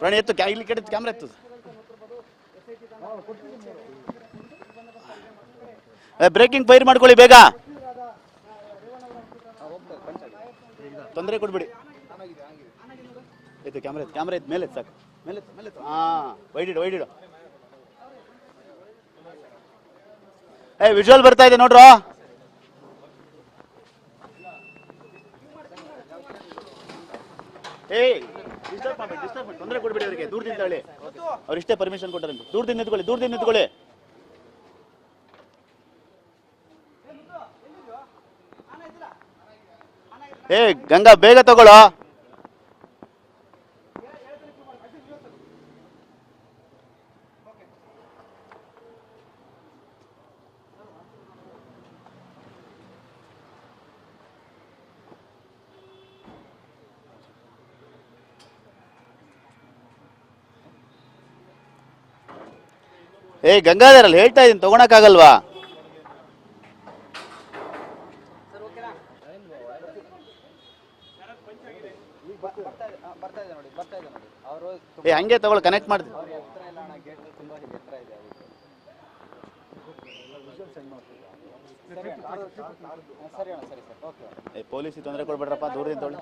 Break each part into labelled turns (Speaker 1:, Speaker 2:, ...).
Speaker 1: ಪ್ರಾಣಿ ಎತ್ತು ಇಲ್ಲಿ ಕಡೆ ಕ್ಯಾಮ್ರಾ ಎತ್ತು ಬ್ರೇಕಿಂಗ್ ಫೈರ್ ಮಾಡ್ಕೊಳ್ಳಿ ಬೇಗ. ತೊಂದರೆ ಕೊಡ್ಬಿಡಿ. ಆಯ್ತು ಕ್ಯಾಮ್ರಾ ಇತ್ತು ಕ್ಯಾಮ್ರಾ ಇತ್ತು ಮೇಲೆ ಸಾಕು. ಮೇಲೆ ಮೇಲೆ. ಹಾ ವೈಡಿಡು ವೈಡಿಡು ಏ ವಿಜುವಲ್ ಬರ್ತಾ ಇದೆ ನೋಡ್ರೋ. ಏಯ್ ತೊಂದರೆ ಕೊಡ್ಬೇಡಿ ಅವರಿಗೆ. ದೂರದಿಂದ ಹೇಳಿ. ಅವ್ರು ಇಷ್ಟೇ ಪರ್ಮಿಷನ್ ಕೊಟ್ಟಾರಂತೆ ದೂರದಿಂದ ನಿಂತ್ಕೊಳ್ಳಿ ದೂರದಿಂದ ನಿಂತ್ಕೊಳ್ಳಿ. ಏ ಗಂಗಾ, ಬೇಗ ತಗೊಳ್ಳೋ ಏ ಗಂಗಾಧರಲ್ಲಿ ಹೇಳ್ತಾ ಇದೀನಿ ತಗೊಳಕ್ಕಾಗಲ್ವಾ? ಏ, ಹಂಗೆ ತಗೊಳ್ಳಿ ಕನೆಕ್ಟ್ ಮಾಡ್ತೀನಿ. ಏ ತೊಂದರೆ ಕೊಡ್ಬೇಡ್ರಪ್ಪ, ದೂರದಿಂದ ತೊಗೊಳ್ಳಿ.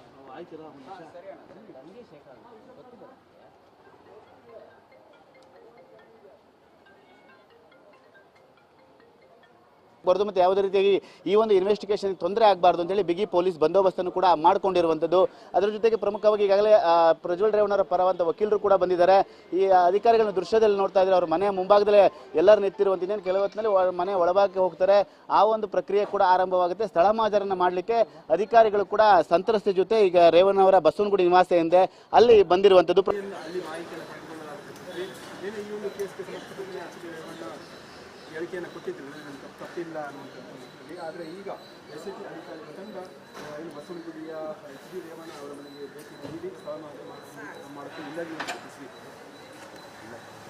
Speaker 1: ಬರ್ದು ಮತ್ತು ಯಾವುದೇ ರೀತಿಯಾಗಿ ಈ ಒಂದು ಇನ್ವೆಸ್ಟಿಗೇಷನ್ ತೊಂದರೆ ಆಗಬಾರ್ದು ಅಂತೇಳಿ ಬಿಗಿ ಪೊಲೀಸ್ ಬಂದೋಬಸ್ತನ್ನು ಕೂಡ ಮಾಡಿಕೊಂಡಿರುವಂಥದ್ದು. ಅದರ ಜೊತೆಗೆ ಪ್ರಮುಖವಾಗಿ ಈಗಾಗಲೇ ಪ್ರಜ್ವಲ್ ರೇವಣ್ಣರ ಪರವಂತ ವಕೀಲರು ಕೂಡ ಬಂದಿದ್ದಾರೆ. ಈ ಅಧಿಕಾರಿಗಳನ್ನ ದೃಶ್ಯದಲ್ಲಿ ನೋಡ್ತಾ ಇದ್ದಾರೆ. ಅವ್ರ ಮನೆಯ ಮುಂಭಾಗದಲ್ಲೇ ಎಲ್ಲರೂ ನಿಂತಿರುವಂತ ಇನ್ನೇನು ಕೆಲವು ಹೊತ್ತಿನಲ್ಲಿ ಮನೆ ಒಳಭಾಗಕ್ಕೆ ಹೋಗ್ತಾರೆ. ಆ ಒಂದು ಪ್ರಕ್ರಿಯೆ ಕೂಡ ಆರಂಭವಾಗುತ್ತೆ. ಸ್ಥಳ ಮಾಜರನ್ನ ಮಾಡಲಿಕ್ಕೆ ಅಧಿಕಾರಿಗಳು ಕೂಡ ಸಂತ್ರಸ್ತೆ ಜೊತೆ ಈಗ ರೇವಣ್ಣವರ ಬಸವನಗುಡಿ ನಿವಾಸ ಎಂದೇ ಅಲ್ಲಿ ಬಂದಿರುವಂಥದ್ದು.
Speaker 2: ಹೇಳಿಕೆಯನ್ನು ಕೊಟ್ಟಿದ್ರು ನನ್ನ ತಪ್ಪು ತಪ್ಪಿಲ್ಲ ಅನ್ನುವಂಥದ್ದು. ಆದರೆ ಈಗ ಎಸ್ ಎಸ್ ಅಧಿಕಾರಿಗಳ ತಂಡ ಇಲ್ಲಿ ಬಸವನಗುಡಿಯ ಎಚ್ ಡಿ ರೇವಣ್ಣ ಅವರ ಮನೆಗೆ ಭೇಟಿ ನೀಡಿ ಸ್ಥಳ ಇಲ್ಲದೇ ಇಲ್ಲದೆ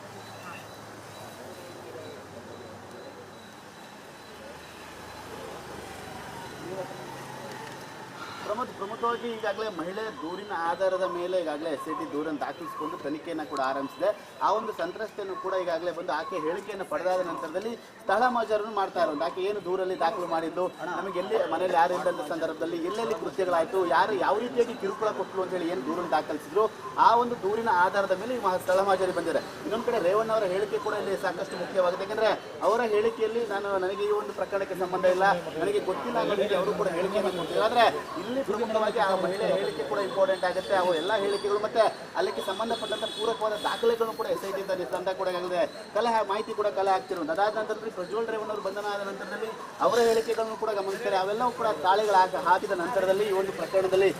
Speaker 1: ಪ್ರಮುಖ ಪ್ರಮುಖವಾಗಿ ಈಗಾಗಲೇ ಮಹಿಳೆ ದೂರಿನ ಆಧಾರದ ಮೇಲೆ ಈಗಾಗಲೇ ಎಸ್ ಐ ಟಿ ದೂರನ್ನು ದಾಖಲಿಸಿಕೊಂಡು ತನಿಖೆಯನ್ನು ಕೂಡ ಆರಂಭಿಸಿದೆ. ಆ ಒಂದು ಸಂತ್ರಸ್ತೆಯನ್ನು ಕೂಡ ಈಗಾಗಲೇ ಬಂದು ಆಕೆ ಹೇಳಿಕೆಯನ್ನು ಪಡೆದಾದ ನಂತರದಲ್ಲಿ ಸ್ಥಳ ಮಾಜರನ್ನು ಮಾಡ್ತಾ ಇರೋದು. ಆಕೆ ಏನು ದೂರಲ್ಲಿ ದಾಖಲು ಮಾಡಿದ್ದು? ನಮಗೆ ಎಲ್ಲಿ ಮನೆಯಲ್ಲಿ ಯಾರು ಇಲ್ಲದ ಸಂದರ್ಭದಲ್ಲಿ ಎಲ್ಲೆಲ್ಲಿ ಕೃತ್ಯಗಳಾಯಿತು? ಯಾರು ಯಾವ ರೀತಿಯಾಗಿ ಕಿರುಕುಳ ಕೊಟ್ಟರು ಅಂತ ಹೇಳಿ ಏನು ದೂರನ್ನು ದಾಖಲಿಸಿದ್ರು? ಆ ಒಂದು ದೂರಿನ ಆಧಾರದ ಮೇಲೆ ಈ ಸ್ಥಳ ಮಾಜರಿ ಬಂದಿದೆ. ಇನ್ನೊಂದು ಕಡೆ ರೇವಣ್ಣ ಅವರ ಹೇಳಿಕೆ ಕೂಡ ಇಲ್ಲಿ ಸಾಕಷ್ಟು ಮುಖ್ಯವಾಗಿದೆ. ಯಾಕಂದ್ರೆ ಅವರ ಹೇಳಿಕೆಯಲ್ಲಿ ನಾನು ನನಗೆ ಈ ಒಂದು ಪ್ರಕರಣಕ್ಕೆ ಸಂಬಂಧ ಇಲ್ಲ. ನನಗೆ ಗೊತ್ತಿಲ್ಲ ಅವರು ಕೂಡ ಹೇಳಿಕೆಯನ್ನು ಕೊಡ್ತೀವಿ ಆದ್ರೆ ಇಲ್ಲಿ ಪ್ರಮುಖವಾಗಿ ಆ ಮಹಿಳೆ ಹೇಳಿಕೆ ಕೂಡ ಇಂಪಾರ್ಟೆಂಟ್ ಆಗುತ್ತೆ. ಅವು ಎಲ್ಲ ಹೇಳಿಕೆಗಳು ಮತ್ತೆ ಅಲ್ಲಿಗೆ ಸಂಬಂಧಪಟ್ಟಂತ ಪೂರಕವಾದ ದಾಖಲೆಗಳನ್ನು ಕೂಡ ಎಸ್ ಐ ಟಿ ತಂಡ ಕೂಡ ಆಗಿದೆ ಕಲೆ ಮಾಹಿತಿ ಕೂಡ ಕಲೆ ಆಗ್ತಿರೋದು ಅದಾದ ನಂತರದಲ್ಲಿ ಪ್ರಜ್ವಲ್ ರೇವಣ್ಣ ಅವರು ಬಂಧನ ಆದ ನಂತರದಲ್ಲಿ ಅವರ ಹೇಳಿಕೆಗಳನ್ನು ಕೂಡ ಗಮನಿಸ್ತಾರೆ ಅವೆಲ್ಲವೂ ಕೂಡ ತಾಳೆಗಳು ಹಾಕಿ ಹಾಕಿದ ನಂತರದಲ್ಲಿ ಈ ಒಂದು ಪ್ರಕರಣದಲ್ಲಿ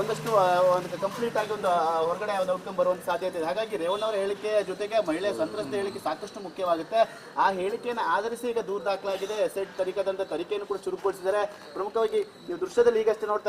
Speaker 1: ಒಂದಷ್ಟು ಒಂದು ಕಂಪ್ಲೀಟ್ ಆಗಿ ಒಂದು ಹೊರಗಡೆ ಔಟ್ಕಮ್ ಬರುವಂತ ಸಾಧ್ಯತೆ ಇದೆ. ಹಾಗಾಗಿ ರೇವಣ್ಣ ಅವರ ಹೇಳಿಕೆಯ ಜೊತೆಗೆ ಮಹಿಳೆ ಸಂತ್ರಸ್ತ ಹೇಳಿಕೆ ಸಾಕಷ್ಟು ಮುಖ್ಯವಾಗುತ್ತೆ. ಆ ಹೇಳಿಕೆಯನ್ನು ಆಧರಿಸಿ ಈಗ ದೂರ ದಾಖಲಾಗಿದೆ. ಎಸ್ ಐ ಟಿ ತನಿಖಾದಂತ ತನಿಖೆಯನ್ನು ಕೂಡ ಚುರುಕುಗೊಳಿಸಿದ್ದಾರೆ. ಪ್ರಮುಖವಾಗಿ ನೀವು ದೃಶ್ಯದಲ್ಲಿ ಈಗಷ್ಟೇ ನೋಡ್ತಾ